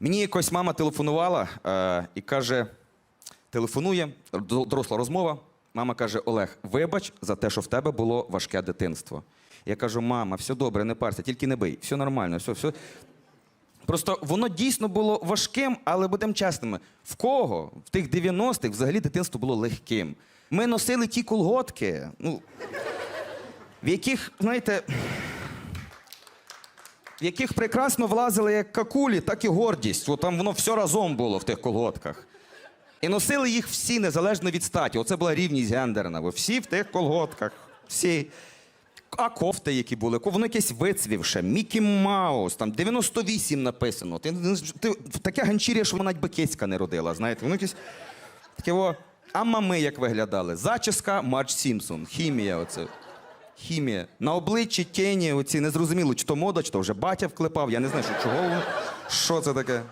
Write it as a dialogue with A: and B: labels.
A: Мені якось мама телефонувала е, і каже: телефонує, доросла розмова. Мама каже: Олег, вибач за те, що в тебе було важке дитинство. Я кажу, мама, все добре, не парся, тільки не бий, все нормально, все, все. Просто воно дійсно було важким, але будемо чесними. В кого в тих 90-х взагалі дитинство було легким? Ми носили ті колготки, ну, в яких, знаєте, в яких прекрасно влазили як какулі, так і гордість. Там воно все разом було в тих колготках. І носили їх всі незалежно від статі. Оце була рівність гендерна. бо Всі в тих колготках. Всі. А кофти, які були, воно якесь вицвівше, Мікі Маус, там 98 написано. Ти, ти, таке ганчір'я, що вона навіть би не родила, знаєте, воно якесь. Таке о. А мами як виглядали? Зачіска Марч Сімпсон, хімія оце. Хімія. На обличчі тіні, оці незрозуміло, чи то мода, чи то вже батя вклепав. Я не знаю, що чого. Що це таке?